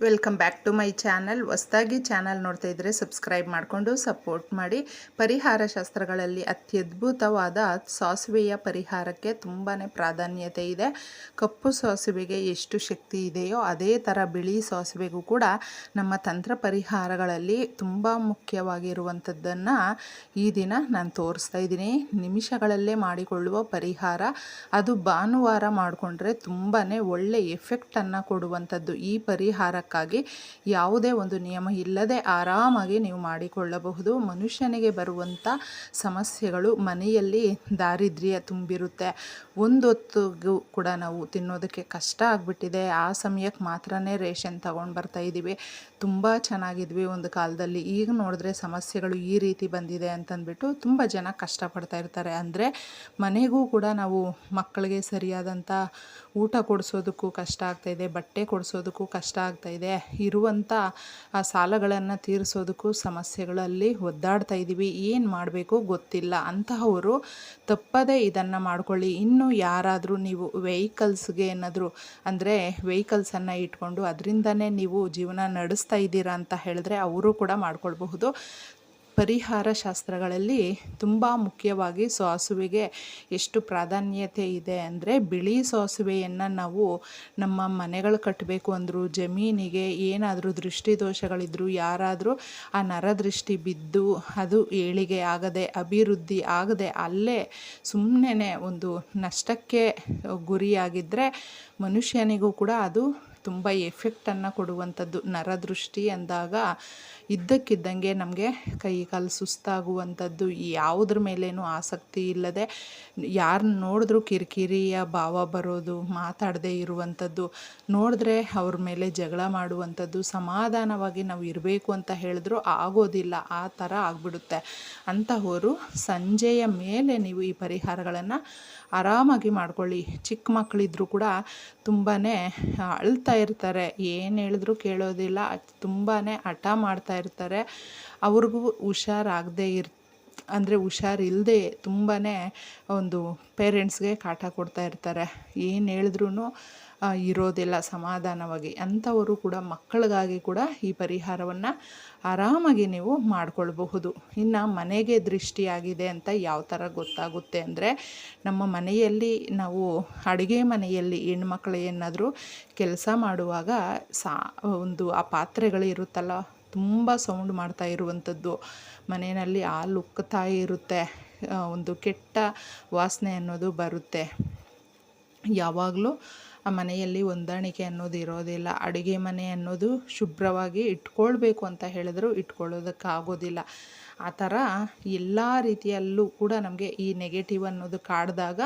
Welcome back to my channel ಹೊಸ್ದಾಗಿ channel ನೋಡ್ತಾ ಇದ್ದರೆ ಸಬ್ಸ್ಕ್ರೈಬ್ ಮಾಡಿಕೊಂಡು ಸಪೋರ್ಟ್ ಮಾಡಿ. ಪರಿಹಾರ ಶಾಸ್ತ್ರಗಳಲ್ಲಿ ಅತ್ಯದ್ಭುತವಾದ ಸಾಸಿವೆಯ ಪರಿಹಾರಕ್ಕೆ ತುಂಬಾ ಪ್ರಾಧಾನ್ಯತೆ ಇದೆ. ಕಪ್ಪು ಸಾಸಿವೆಗೆ ಎಷ್ಟು ಶಕ್ತಿ ಇದೆಯೋ ಅದೇ ಥರ ಬಿಳಿ ಸಾಸಿವೆಗೂ ಕೂಡ ನಮ್ಮ ತಂತ್ರ ಪರಿಹಾರಗಳಲ್ಲಿ ತುಂಬ ಮುಖ್ಯವಾಗಿರುವಂಥದ್ದನ್ನು ಈ ದಿನ ನಾನು ತೋರಿಸ್ತಾ ಇದ್ದೀನಿ. ನಿಮಿಷಗಳಲ್ಲೇ ಮಾಡಿಕೊಳ್ಳುವ ಪರಿಹಾರ. ಅದು ಭಾನುವಾರ ಮಾಡಿಕೊಂಡ್ರೆ ತುಂಬಾ ಒಳ್ಳೆ ಎಫೆಕ್ಟನ್ನು ಕೊಡುವಂಥದ್ದು ಈ ಪರಿಹಾರಕ್ಕಾಗಿ ಯಾವುದೇ ಒಂದು ನಿಯಮ ಇಲ್ಲದೆ ಆರಾಮಾಗಿ ನೀವು ಮಾಡಿಕೊಳ್ಳಬಹುದು. ಮನುಷ್ಯನಿಗೆ ಬರುವಂಥ ಸಮಸ್ಯೆಗಳು ಮನೆಯಲ್ಲಿ ದಾರಿದ್ರ್ಯ ತುಂಬಿರುತ್ತೆ. ಒಂದೊತ್ತಿಗೂ ಕೂಡ ನಾವು ತಿನ್ನೋದಕ್ಕೆ ಕಷ್ಟ ಆಗಿಬಿಟ್ಟಿದೆ. ಆ ಸಮಯಕ್ಕೆ ಮಾತ್ರನೇ ರೇಷನ್ ತಗೊಂಡು ಬರ್ತಾ ಇದ್ದೀವಿ. ತುಂಬ ಚೆನ್ನಾಗಿದ್ವಿ ಒಂದು ಕಾಲದಲ್ಲಿ. ಈಗ ನೋಡಿದ್ರೆ ಸಮಸ್ಯೆಗಳು ಈ ರೀತಿ ಬಂದಿದೆ ಅಂತಂದ್ಬಿಟ್ಟು ತುಂಬ ಜನ ಕಷ್ಟಪಡ್ತಾ ಇರ್ತಾರೆ. ಅಂದರೆ ಮನೆಗೂ ಕೂಡ ನಾವು ಮಕ್ಕಳಿಗೆ ಸರಿಯಾದಂಥ ಊಟ ಕೊಡಿಸೋದಕ್ಕೂ ಕಷ್ಟ ಆಗ್ತಾಯಿದೆ ಬಟ್ಟೆ ಕೊಡಿಸೋದಕ್ಕೂ ಕಷ್ಟ ಆಗ್ತಾಯಿದೆ ಇರುವಂಥ ಆ, ಸಾಲಗಳನ್ನು ತೀರಿಸೋದಕ್ಕೂ ಸಮಸ್ಯೆಗಳಲ್ಲಿ ಒದ್ದಾಡ್ತಾ ಇದ್ದೀವಿ ಏನು ಮಾಡಬೇಕು ಗೊತ್ತಿಲ್ಲ. ಅಂತಹವರು ತಪ್ಪದೇ ಇದನ್ನು ಮಾಡ್ಕೊಳ್ಳಿ. ಇನ್ನು ಯಾರಾದರೂ ನೀವು ವೆಹಿಕಲ್ಸ್ಗೆ ಏನಾದರೂ, ಅಂದರೆ ವೆಹಿಕಲ್ಸನ್ನು ಇಟ್ಕೊಂಡು ಅದರಿಂದನೇ ನೀವು ಜೀವನ ನಡೆಸ್ತಾ ಇದ್ದೀರಾ ಅಂತ ಹೇಳಿದ್ರೆ ಅವರು ಕೂಡ ಮಾಡ್ಕೊಳ್ಬಹುದು. ಪರಿಹಾರ ಶಾಸ್ತ್ರಗಳಲ್ಲಿ ತುಂಬ ಮುಖ್ಯವಾಗಿ ಸಾಸುವೆಗೆ ಎಷ್ಟು ಪ್ರಾಧಾನ್ಯತೆ ಇದೆ ಅಂದರೆ ಬಿಳಿ ಸಾಸುವೆಯನ್ನು ನಾವು ನಮ್ಮ ಮನೆಗಳು ಕಟ್ಟಬೇಕು ಅಂದರೂ, ಜಮೀನಿಗೆ ಏನಾದರೂ ದೃಷ್ಟಿ ದೋಷಗಳಿದ್ರು ಯಾರಾದರೂ ಆ ನರದೃಷ್ಟಿ ಬಿದ್ದು ಅದು ಏಳಿಗೆ ಆಗದೆ, ಅಭಿವೃದ್ಧಿ ಆಗದೆ ಅಲ್ಲೇ ಸುಮ್ಮನೆ ಒಂದು ನಷ್ಟಕ್ಕೆ ಗುರಿಯಾಗಿದ್ದರೆ ಮನುಷ್ಯನಿಗೂ ಕೂಡ ಅದು ತುಂಬ ಎಫೆಕ್ಟನ್ನು ಕೊಡುವಂಥದ್ದು ನರದೃಷ್ಟಿ ಅಂದಾಗ ಇದ್ದಕ್ಕಿದ್ದಂಗೆ ನಮಗೆ ಕೈ ಕಾಲು ಸುಸ್ತಾಗುವಂಥದ್ದು ಯಾವುದ್ರ ಮೇಲೇನೂ ಆಸಕ್ತಿ ಇಲ್ಲದೆ ಯಾರನ್ನ ನೋಡಿದ್ರೂ ಕಿರಿಕಿರಿಯ ಭಾವ ಬರೋದು, ಮಾತಾಡದೇ ಇರುವಂಥದ್ದು, ನೋಡಿದ್ರೆ ಅವ್ರ ಮೇಲೆ ಜಗಳ ಮಾಡುವಂಥದ್ದು, ಸಮಾಧಾನವಾಗಿ ನಾವು ಇರಬೇಕು ಅಂತ ಹೇಳಿದ್ರು ಆಗೋದಿಲ್ಲ, ಆ ಥರ ಆಗಿಬಿಡುತ್ತೆ. ಅಂತಹವರು ಸಂಜೆಯ ಮೇಲೆ ನೀವು ಈ ಪರಿಹಾರಗಳನ್ನು ಆರಾಮಾಗಿ ಮಾಡ್ಕೊಳ್ಳಿ. ಚಿಕ್ಕ ಮಕ್ಕಳಿದ್ರು ಕೂಡ ತುಂಬಾ ಅಳ್ತಾ ಇರ್ತಾರೆ. ಏನು ಹೇಳಿದ್ರು ಕೇಳೋದಿಲ್ಲ. ತುಂಬಾ ಹಠ ಮಾಡ್ತಾ ಇರ್ತಾರೆ. ಅವ್ರಿಗೂ ಹುಷಾರಾಗದೇ ಇರ್ ಅಂದರೆ ಹುಷಾರಿಲ್ಲದೆ ತುಂಬಾ ಒಂದು ಪೇರೆಂಟ್ಸ್ಗೆ ಕಾಟ ಕೊಡ್ತಾ ಇರ್ತಾರೆ. ಏನು ಹೇಳಿದ್ರೂ ಇರೋದಿಲ್ಲ ಸಮಾಧಾನವಾಗಿ ಅಂಥವರು ಕೂಡ ಮಕ್ಕಳಿಗಾಗಿ ಕೂಡ ಈ ಪರಿಹಾರವನ್ನು ಆರಾಮಾಗಿ ನೀವು ಮಾಡಿಕೊಳ್ಬಹುದು. ಇನ್ನು ಮನೆಗೆ ದೃಷ್ಟಿಯಾಗಿದೆ ಅಂತ ಯಾವ ಥರ ಗೊತ್ತಾಗುತ್ತೆ ಅಂದರೆ, ನಮ್ಮ ಮನೆಯಲ್ಲಿ ನಾವು ಅಡುಗೆ ಮನೆಯಲ್ಲಿ ಹೆಣ್ಮಕ್ಳು ಏನಾದರೂ ಕೆಲಸ ಮಾಡುವಾಗ ಸಾ, ಒಂದು ಆ ಪಾತ್ರೆಗಳು ಇರುತ್ತಲ್ಲ ತುಂಬ ಸೌಂಡ್ ಮಾಡ್ತಾ ಇರುವಂಥದ್ದು ಮನೆಯಲ್ಲಿ ಹಾಲು ಉಕ್ಕುತ್ತಾ ಇರುತ್ತೆ. ಒಂದು ಕೆಟ್ಟ ವಾಸನೆ ಅನ್ನೋದು ಬರುತ್ತೆ. ಯಾವಾಗಲೂ ಆ ಮನೆಯಲ್ಲಿ ಹೊಂದಾಣಿಕೆ ಅನ್ನೋದು ಇರೋದಿಲ್ಲ. ಅಡುಗೆ ಮನೆ ಅನ್ನೋದು ಶುಭ್ರವಾಗಿ ಇಟ್ಕೊಳ್ಬೇಕು ಅಂತ ಹೇಳಿದ್ರು, ಇಟ್ಕೊಳ್ಳೋದಕ್ಕಾಗೋದಿಲ್ಲ. ಆ ಥರ ಎಲ್ಲ ರೀತಿಯಲ್ಲೂ ಕೂಡ ನಮಗೆ ಈ ನೆಗೆಟಿವ್ ಅನ್ನೋದು ಕಾಡಿದಾಗ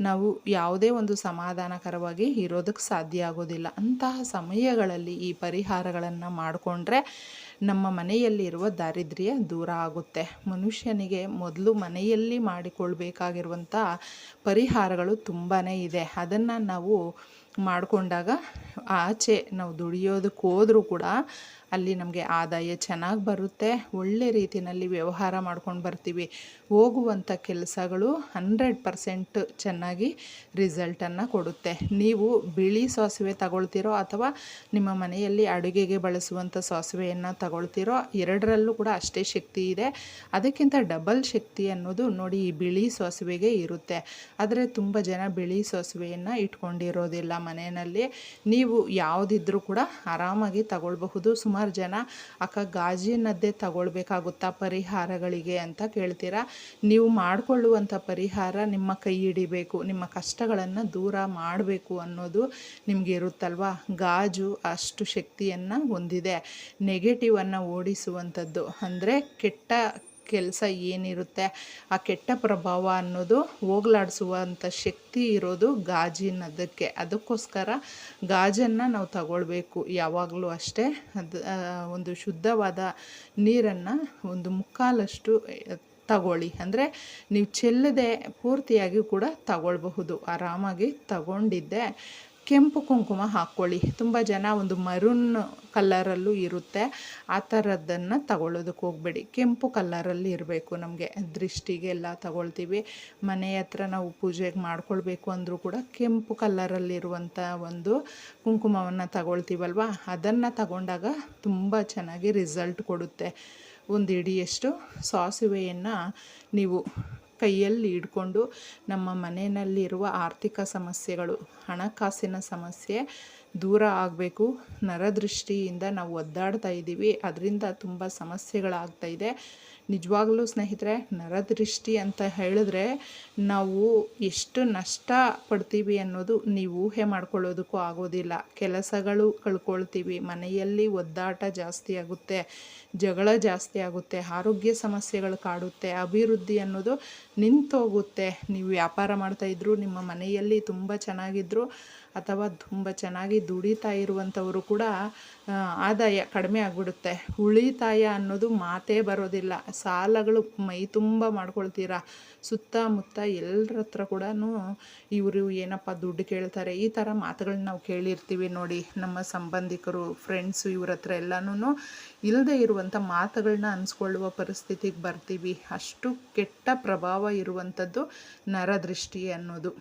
ನಾವು ಯಾವುದೇ ಒಂದು ಸಮಾಧಾನಕರವಾಗಿ ಇರೋದಕ್ಕೆ ಸಾಧ್ಯ ಆಗೋದಿಲ್ಲ. ಅಂತಹ ಸಮಯಗಳಲ್ಲಿ ಈ ಪರಿಹಾರಗಳನ್ನು ಮಾಡಿಕೊಂಡ್ರೆ ನಮ್ಮ ಮನೆಯಲ್ಲಿರುವ ದಾರಿದ್ರ್ಯ ದೂರ ಆಗುತ್ತೆ. ಮನುಷ್ಯನಿಗೆ ಮೊದಲು ಮನೆಯಲ್ಲಿ ಮಾಡಿಕೊಳ್ಬೇಕಾಗಿರುವಂಥ ಪರಿಹಾರಗಳು ತುಂಬಾ ಇದೆ. ಅದನ್ನು ನಾವು ಮಾಡಿಕೊಂಡಾಗ ಆಚೆ ನಾವು ದುಡಿಯೋದಕ್ಕೆ ಹೋದರೂ ಕೂಡ ಅಲ್ಲಿ ನಮಗೆ ಆದಾಯ ಚೆನ್ನಾಗಿ ಬರುತ್ತೆ, ಒಳ್ಳೆ ರೀತಿಯಲ್ಲಿ ವ್ಯವಹಾರ ಮಾಡ್ಕೊಂಡು ಬರ್ತೀವಿ. ಹೋಗುವಂಥ ಕೆಲಸಗಳು ಹಂಡ್ರೆಡ್ ಪರ್ಸೆಂಟ್ ಚೆನ್ನಾಗಿ ರಿಸಲ್ಟನ್ನು ಕೊಡುತ್ತೆ. ನೀವು ಬಿಳಿ ಸಾಸಿವೆ ತಗೊಳ್ತಿರೋ ಅಥವಾ ನಿಮ್ಮ ಮನೆಯಲ್ಲಿ ಅಡುಗೆಗೆ ಬಳಸುವಂಥ ಸಾಸಿವೆಯನ್ನು ತಗೊಳ್ತಿರೋ, ಎರಡರಲ್ಲೂ ಕೂಡ ಅಷ್ಟೇ ಶಕ್ತಿ ಇದೆ. ಅದಕ್ಕಿಂತ ಡಬಲ್ ಶಕ್ತಿ ಅನ್ನೋದು ನೋಡಿ ಈ ಬಿಳಿ ಸಾಸಿವೆಗೆ ಇರುತ್ತೆ. ಆದರೆ ತುಂಬ ಜನ ಬಿಳಿ ಸಾಸಿವೆಯನ್ನು ಇಟ್ಕೊಂಡಿರೋದಿಲ್ಲ ಮನೆಯಲ್ಲಿ. ನೀವು ಯಾವುದಿದ್ರೂ ಕೂಡ ಆರಾಮಾಗಿ ತಗೊಳ್ಬಹುದು. ಸುಮಾರು ಜನ ಅಕ್ಕ ಗಾಜಿನದ್ದೇ ತಗೊಳ್ಬೇಕಾಗುತ್ತಾ ಪರಿಹಾರಗಳಿಗೆ ಅಂತ ಕೇಳ್ತೀರಾ? ನೀವು ಮಾಡಿಕೊಳ್ಳುವಂಥ ಪರಿಹಾರ ನಿಮ್ಮ ಕೈ ಹಿಡಿಬೇಕು, ನಿಮ್ಮ ಕಷ್ಟಗಳನ್ನು ದೂರ ಮಾಡಬೇಕು ಅನ್ನೋದು ನಿಮಗೆ ಇರುತ್ತಲ್ವ? ಗಾಜು ಅಷ್ಟು ಶಕ್ತಿಯನ್ನು ಹೊಂದಿದೆ. ನೆಗೆಟಿವನ್ನು ಓಡಿಸುವಂಥದ್ದು. ಅಂದರೆ ಕೆಟ್ಟ ಕೆಲಸ ಏನಿರುತ್ತೆ, ಆ ಕೆಟ್ಟ ಪ್ರಭಾವ ಅನ್ನೋದು ಹೋಗ್ಲಾಡಿಸುವಂಥ ಶಕ್ತಿ ಇರೋದು ಗಾಜಿನದಕ್ಕೆ ಅದಕ್ಕೋಸ್ಕರ ಗಾಜನ್ನು ನಾವು ತಗೊಳ್ಬೇಕು. ಯಾವಾಗಲೂ ಅಷ್ಟೇ. ಅದು ಒಂದು ಶುದ್ಧವಾದ ನೀರನ್ನು ಒಂದು ಮುಕ್ಕಾಲಷ್ಟು ತಗೊಳ್ಳಿ. ಅಂದರೆ ನೀವು ಚೆಲ್ಲದೆ ಪೂರ್ತಿಯಾಗಿ ಕೂಡ ತಗೊಳ್ಬಹುದು. ಆರಾಮಾಗಿ ತಗೊಂಡಿದ್ದೆ. ಕೆಂಪು ಕುಂಕುಮ ಹಾಕ್ಕೊಳ್ಳಿ ತುಂಬ ಜನ ಒಂದು ಮರೂನ್ ಕಲ್ಲರಲ್ಲೂ ಇರುತ್ತೆ. ಆ ಥರದ್ದನ್ನು ತಗೊಳ್ಳೋದಕ್ಕೆ ಹೋಗಬೇಡಿ. ಕೆಂಪು ಕಲ್ಲರಲ್ಲಿ ಇರಬೇಕು ನಮಗೆ. ದೃಷ್ಟಿಗೆಲ್ಲ ತಗೊಳ್ತೀವಿ. ಮನೆ ಹತ್ರ ನಾವು ಪೂಜೆಗೆ ಮಾಡ್ಕೊಳ್ಬೇಕು ಅಂದರೂ ಕೂಡ ಕೆಂಪು ಕಲ್ಲರಲ್ಲಿರುವಂಥ ಒಂದು ಕುಂಕುಮವನ್ನು ತಗೊಳ್ತೀವಲ್ವ? ಅದನ್ನು ತಗೊಂಡಾಗ ತುಂಬ ಚೆನ್ನಾಗಿ ರಿಸಲ್ಟ್ ಕೊಡುತ್ತೆ. ಒಂದು ಇಡಿಯಷ್ಟು ಸಾಸಿವೆಯನ್ನು ನೀವು ಕೈಯಲ್ಲಿ ಹಿಡ್ಕೊಂಡು ನಮ್ಮ ಮನೆಯಲ್ಲಿರುವ ಆರ್ಥಿಕ ಸಮಸ್ಯೆಗಳು, ಹಣಕಾಸಿನ ಸಮಸ್ಯೆ ದೂರ ಆಗಬೇಕು. ನರದೃಷ್ಟಿಯಿಂದ ನಾವು ಒದ್ದಾಡ್ತಾ ಇದ್ದೀವಿ ಅದರಿಂದ ತುಂಬ ಸಮಸ್ಯೆಗಳಾಗ್ತಾ ಇದೆ. ನಿಜವಾಗ್ಲೂ ಸ್ನೇಹಿತರೆ, ನರದೃಷ್ಟಿ ಅಂತ ಹೇಳಿದ್ರೆ ನಾವು ಎಷ್ಟು ನಷ್ಟ ಪಡ್ತೀವಿ ಅನ್ನೋದು ನೀವು ಊಹೆ ಮಾಡ್ಕೊಳ್ಳೋದಕ್ಕೂ ಆಗೋದಿಲ್ಲ. ಕೆಲಸಗಳು ಕಳ್ಕೊಳ್ತೀವಿ, ಮನೆಯಲ್ಲಿ ಒದ್ದಾಟ ಜಾಸ್ತಿ ಆಗುತ್ತೆ, ಜಗಳ ಜಾಸ್ತಿ ಆಗುತ್ತೆ, ಆರೋಗ್ಯ ಸಮಸ್ಯೆಗಳು ಕಾಡುತ್ತೆ, ಅಭಿವೃದ್ಧಿ ಅನ್ನೋದು ನಿಂತೋಗುತ್ತೆ. ನೀವು ವ್ಯಾಪಾರ ಮಾಡ್ತಾಯಿದ್ರು ನಿಮ್ಮ ಮನೆಯಲ್ಲಿ ತುಂಬ ಚೆನ್ನಾಗಿದ್ರು ಅಥವಾ ತುಂಬ ಚೆನ್ನಾಗಿ ದುಡಿತಾ ಇರುವಂಥವರು ಕೂಡ ಆದಾಯ ಕಡಿಮೆ ಆಗಿಬಿಡುತ್ತೆ. ಉಳಿತಾಯ ಅನ್ನೋದು ಮಾತೇ ಬರೋದಿಲ್ಲ. ಸಾಲಗಳು ಮೈ ತುಂಬ ಮಾಡ್ಕೊಳ್ತೀರಾ? ಸುತ್ತಮುತ್ತ ಎಲ್ಲರ ಹತ್ರ ಕೂಡ ಇವರು ಏನಪ್ಪ ದುಡ್ಡು ಕೇಳ್ತಾರೆ? ಈ ಥರ ಮಾತುಗಳನ್ನ ನಾವು ಕೇಳಿರ್ತೀವಿ ನೋಡಿ. ನಮ್ಮ ಸಂಬಂಧಿಕರು ಫ್ರೆಂಡ್ಸು ಇವ್ರ ಹತ್ರ ಎಲ್ಲನೂ ಇಲ್ಲದೆ ಇರುವಂಥ ಮಾತುಗಳನ್ನ ಅನ್ಸ್ಕೊಳ್ಳುವ ಪರಿಸ್ಥಿತಿಗೆ ಬರ್ತೀವಿ. ಅಷ್ಟು ಕೆಟ್ಟ ಪ್ರಭಾವ ಇರುವಂಥದ್ದು ನರದೃಷ್ಟಿ ಅನ್ನೋದು.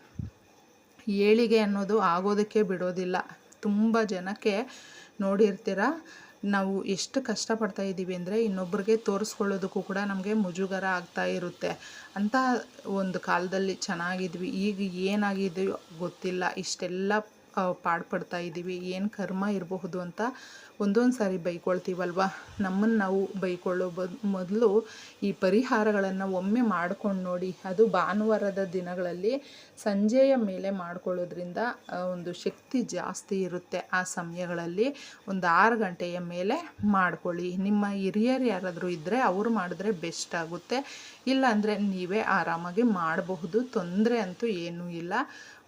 ಏಳಿಗೆ ಅನ್ನೋದು ಆಗೋದಕ್ಕೆ ಬಿಡೋದಿಲ್ಲ. ತುಂಬ ಜನಕ್ಕೆ ನೋಡಿರ್ತೀರ? ನಾವು ಎಷ್ಟು ಕಷ್ಟಪಡ್ತಾ ಇದ್ದೀವಿ ಅಂದರೆ ಇನ್ನೊಬ್ರಿಗೆ ತೋರಿಸ್ಕೊಳ್ಳೋದಕ್ಕೂ ಕೂಡ ನಮಗೆ ಮುಜುಗರ ಆಗ್ತಾ ಇರುತ್ತೆ. ಅಂತ ಒಂದು ಕಾಲದಲ್ಲಿ ಚೆನ್ನಾಗಿದ್ವಿ. ಈಗ ಏನಾಗಿದೆಯೋ ಗೊತ್ತಿಲ್ಲ. ಇಷ್ಟೆಲ್ಲ ಪಾಡ್ಪಡ್ತಾ ಇದ್ದೀವಿ. ಏನು ಕರ್ಮ ಇರಬಹುದು ಅಂತ ಒಂದೊಂದು ಸಾರಿ ಬೈಕೊಳ್ತೀವಲ್ವ? ನಮ್ಮನ್ನು ನಾವು ಬೈಕೊಳ್ಳೋ ಮೊದಲು ಈ ಪರಿಹಾರಗಳನ್ನು ಒಮ್ಮೆ ಮಾಡ್ಕೊಂಡು ನೋಡಿ, ಅದು ಭಾನುವಾರದ ದಿನಗಳಲ್ಲಿ ಸಂಜೆಯ ಮೇಲೆ ಮಾಡ್ಕೊಳ್ಳೋದ್ರಿಂದ ಒಂದು ಶಕ್ತಿ ಜಾಸ್ತಿ ಇರುತ್ತೆ ಆ ಸಮಯಗಳಲ್ಲಿ. ಒಂದು ಆರು ಗಂಟೆಯ ಮೇಲೆ ಮಾಡ್ಕೊಳ್ಳಿ. ನಿಮ್ಮ ಹಿರಿಯರು ಯಾರಾದರೂ ಇದ್ದರೆ ಅವರು ಮಾಡಿದ್ರೆ ಬೆಸ್ಟ್ ಆಗುತ್ತೆ. ಇಲ್ಲಾಂದರೆ ನೀವೇ ಆರಾಮಾಗಿ ಮಾಡಬಹುದು. ತೊಂದರೆ ಅಂತೂ ಏನೂ ಇಲ್ಲ.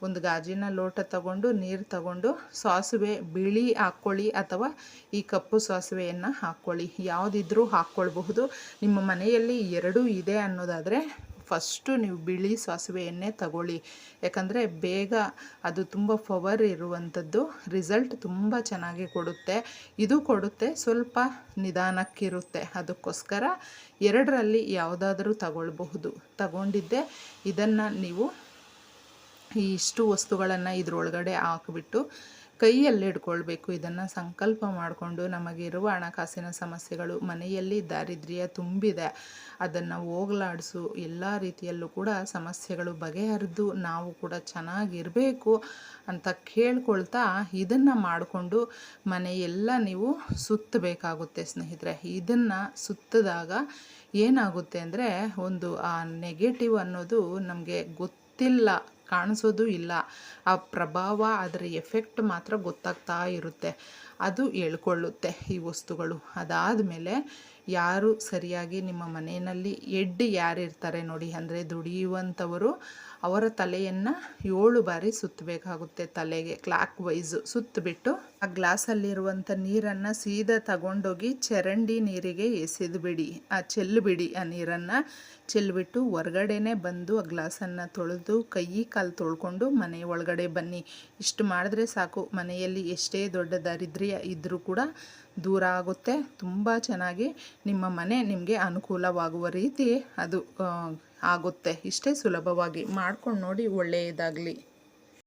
ಒಂದು ಗಾಜಿನ ಲೋಟ ತಗೊಂಡು ನೀರು ತಗೊಂಡು ಸಾಸಿವೆ, ಬಿಳಿ ಹಾಕ್ಕೊಳ್ಳಿ ಅಥವಾ ಈ ಕಪ್ಪು ಸಾಸಿವೆಯನ್ನು ಹಾಕ್ಕೊಳ್ಳಿ ಯಾವುದಿದ್ರೂ ಹಾಕ್ಕೊಳ್ಬಹುದು ನಿಮ್ಮ ಮನೆಯಲ್ಲಿ ಎರಡೂ ಇದೆ ಅನ್ನೋದಾದರೆ ಫಸ್ಟು ನೀವು ಬಿಳಿ ಸಾಸಿವೆ ಎಣ್ಣೆ ತಗೊಳ್ಳಿ. ಯಾಕಂದರೆ ಬೇಗ ಅದು ತುಂಬ ಪವರ್ ಇರುವಂಥದ್ದು ರಿಸಲ್ಟ್ ತುಂಬ ಚೆನ್ನಾಗಿ ಕೊಡುತ್ತೆ. ಇದು ಕೊಡುತ್ತೆ ಸ್ವಲ್ಪ ನಿಧಾನಕ್ಕಿರುತ್ತೆ. ಅದಕ್ಕೋಸ್ಕರ ಎರಡರಲ್ಲಿ ಯಾವುದಾದ್ರೂ ತಗೊಳ್ಬಹುದು. ತಗೊಂಡಿದ್ದೆ ಇದನ್ನು ನೀವು ಇಷ್ಟು ವಸ್ತುಗಳನ್ನು ಇದರೊಳಗಡೆ ಹಾಕಿಬಿಟ್ಟು ಕೈಯಲ್ಲಿ ಇಟ್ಕೊಳ್ಬೇಕು. ಇದನ್ನು ಸಂಕಲ್ಪ ಮಾಡಿಕೊಂಡು ನಮಗಿರುವ ಹಣಕಾಸಿನ ಸಮಸ್ಯೆಗಳು ಮನೆಯಲ್ಲಿ ದಾರಿದ್ರ್ಯ ತುಂಬಿದೆ. ಅದನ್ನು ಹೋಗಲಾಡಿಸು. ಎಲ್ಲ ರೀತಿಯಲ್ಲೂ ಕೂಡ ಸಮಸ್ಯೆಗಳು ಬಗೆಹರಿದು ನಾವು ಕೂಡ ಚೆನ್ನಾಗಿರಬೇಕು ಅಂತ ಕೇಳ್ಕೊಳ್ತಾ ಇದನ್ನು ಮಾಡಿಕೊಂಡು ಮನೆಯೆಲ್ಲ ನೀವು ಸುತ್ತಬೇಕಾಗುತ್ತೆ ಸ್ನೇಹಿತರೆ. ಇದನ್ನು ಸುತ್ತಿದಾಗ ಏನಾಗುತ್ತೆ ಅಂದರೆ ಒಂದು ಆ ನೆಗೆಟಿವ್ ಅನ್ನೋದು ನಮಗೆ ಗೊತ್ತಿಲ್ಲ. ಕಾಣಿಸೋದು ಇಲ್ಲ. ಆ ಪ್ರಭಾವ ಅದರ ಎಫೆಕ್ಟ್ ಮಾತ್ರ ಗೊತ್ತಾಗ್ತಾ ಇರುತ್ತೆ. ಅದು ಹೇಳ್ಕೊಳ್ಳುತ್ತೆ ಈ ವಸ್ತುಗಳು. ಅದಾದಮೇಲೆ ಯಾರು ಸರಿಯಾಗಿ ನಿಮ್ಮ ಮನೆಯಲ್ಲಿ ಎಡ್ಡಿ ಯಾರಿರ್ತಾರೆ ನೋಡಿ, ಅಂದರೆ ದುಡಿಯುವಂಥವರು ಅವರ ತಲೆಯನ್ನು ಏಳು ಬಾರಿ ಸುತ್ತಬೇಕಾಗುತ್ತೆ, ತಲೆಗೆ ಕ್ಲಾಕ್ ವೈಸು ಸುತ್ತಬಿಟ್ಟು ಆ ಗ್ಲಾಸಲ್ಲಿರುವಂಥ ನೀರನ್ನು ಸೀದಾ ತಗೊಂಡೋಗಿ ಚರಂಡಿ ನೀರಿಗೆ ಎಸೆದುಬಿಡಿ, ಆ ಚೆಲ್ಲುಬಿಡಿ ಆ ನೀರನ್ನು. ಚೆಲ್ಬಿಟ್ಟು ಹೊರಗಡೆನೇ ಬಂದು ಆ ಗ್ಲಾಸನ್ನು ತೊಳೆದು ಕೈ ಕಾಲು ತೊಳ್ಕೊಂಡು ಮನೆ ಒಳಗಡೆ ಬನ್ನಿ. ಇಷ್ಟು ಮಾಡಿದ್ರೆ ಸಾಕು, ಮನೆಯಲ್ಲಿ ಎಷ್ಟೇ ದೊಡ್ಡ ದಾರಿದ್ರ್ಯ ಇದ್ದರೂ ಕೂಡ ದೂರ ಆಗುತ್ತೆ. ತುಂಬ ಚೆನ್ನಾಗಿ ನಿಮ್ಮ ಮನೆ ನಿಮಗೆ ಅನುಕೂಲವಾಗುವ ರೀತಿ ಅದು ಆಗುತ್ತೆ. ಇಷ್ಟೇ ಸುಲಭವಾಗಿ ಮಾಡ್ಕೊಂಡು ನೋಡಿ ಒಳ್ಳೆಯದಾಗಲಿ.